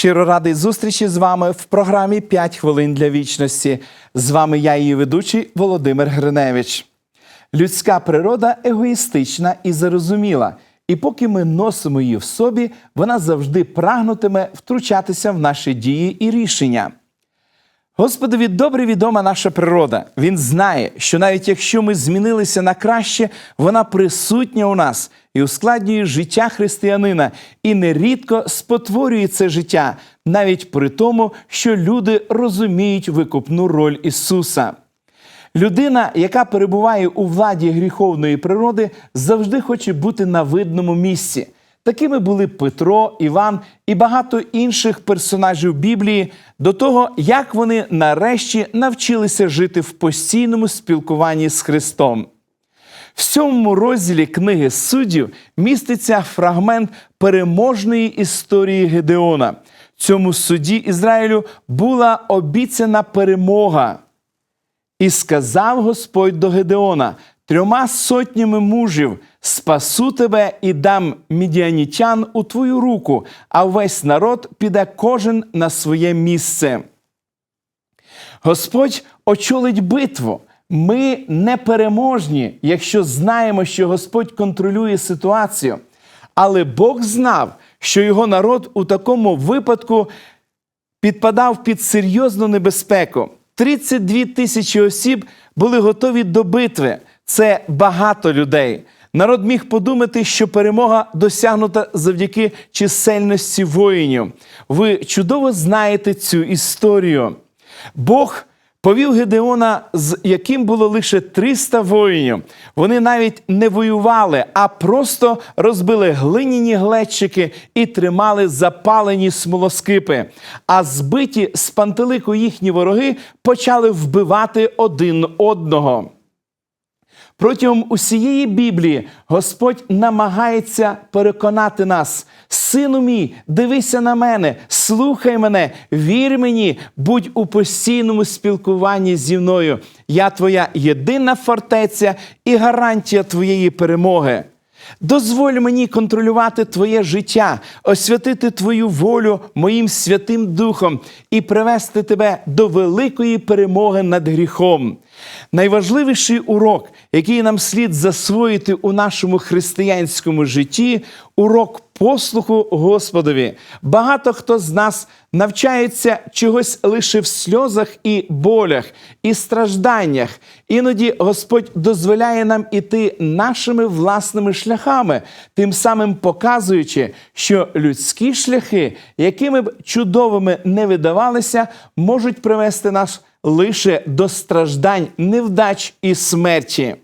Щиро радий зустрічі з вами в програмі «5 хвилин для вічності. З вами я, її ведучий Володимир Гриневич. Людська природа егоїстична і зарозуміла, і поки ми носимо її в собі, вона завжди прагнутиме втручатися в наші дії і рішення. Господові добре відома наша природа. Він знає, що навіть якщо ми змінилися на краще, вона присутня у нас і ускладнює життя християнина, і нерідко спотворює це життя, навіть при тому, що люди розуміють викупну роль Ісуса. Людина, яка перебуває у владі гріховної природи, завжди хоче бути на видному місці. Такими були Петро, Іван і багато інших персонажів Біблії до того, як вони нарешті навчилися жити в постійному спілкуванні з Христом. В сьомому розділі книги суддів міститься фрагмент переможної історії Гедеона. Цьому судді Ізраїлю була обіцяна перемога. І сказав Господь до Гедеона: трьома сотнями мужів спасу тебе і дам мідіанітян у твою руку, а весь народ піде кожен на своє місце. Господь очолить битву. Ми непереможні, якщо знаємо, що Господь контролює ситуацію. Але Бог знав, що його народ у такому випадку підпадав під серйозну небезпеку. 32 тисячі осіб були готові до битви. Це багато людей. Народ міг подумати, що перемога досягнута завдяки чисельності воїнів. Ви чудово знаєте цю історію. Бог повів Гедеона, з яким було лише 300 воїнів. Вони навіть не воювали, а просто розбили глиняні глечики і тримали запалені смолоскипи. А збиті з пантелику їхні вороги почали вбивати один одного. Протягом усієї Біблії Господь намагається переконати нас. Сину мій, дивися на мене, слухай мене, вір мені, будь у постійному спілкуванні зі мною. Я твоя єдина фортеця і гарантія твоєї перемоги. Дозволь мені контролювати твоє життя, освятити твою волю моїм святим Духом і привести тебе до великої перемоги над гріхом. Найважливіший урок, який нам слід засвоїти у нашому християнському житті, урок послуху Господові. Багато хто з нас навчається чогось лише в сльозах і болях, і стражданнях. Іноді Господь дозволяє нам іти нашими власними шляхами, тим самим показуючи, що людські шляхи, якими б чудовими не видавалися, можуть привести нас лише до страждань, невдач і смерті.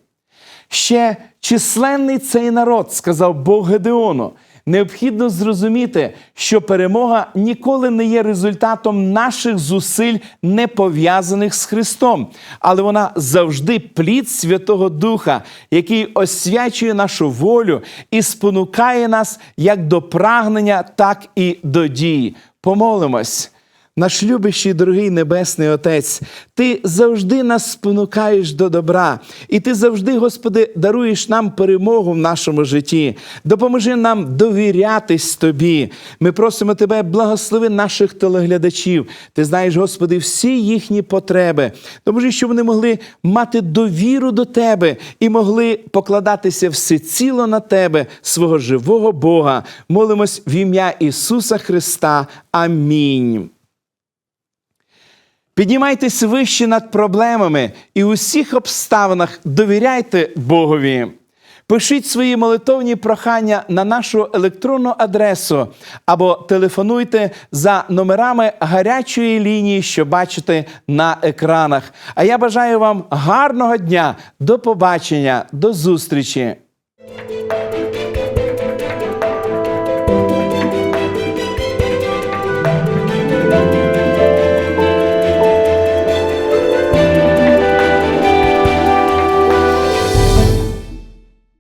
Ще численний цей народ, сказав Бог Гедеону. Необхідно зрозуміти, що перемога ніколи не є результатом наших зусиль, не пов'язаних з Христом, але вона завжди плід Святого Духа, який освячує нашу волю і спонукає нас як до прагнення, так і до дії. Помолимось. Наш любящий, дорогий Небесний Отець, Ти завжди нас спонукаєш до добра, і Ти завжди, Господи, даруєш нам перемогу в нашому житті. Допоможи нам довірятись Тобі. Ми просимо Тебе, благослови наших телеглядачів. Ти знаєш, Господи, всі їхні потреби. Допоможи, щоб вони могли мати довіру до Тебе і могли покладатися всеціло на Тебе, свого живого Бога. Молимось в ім'я Ісуса Христа. Амінь. Піднімайтесь вище над проблемами і у всіх обставинах довіряйте Богові. Пишіть свої молитовні прохання на нашу електронну адресу або телефонуйте за номерами гарячої лінії, що бачите на екранах. А я бажаю вам гарного дня, до побачення, до зустрічі!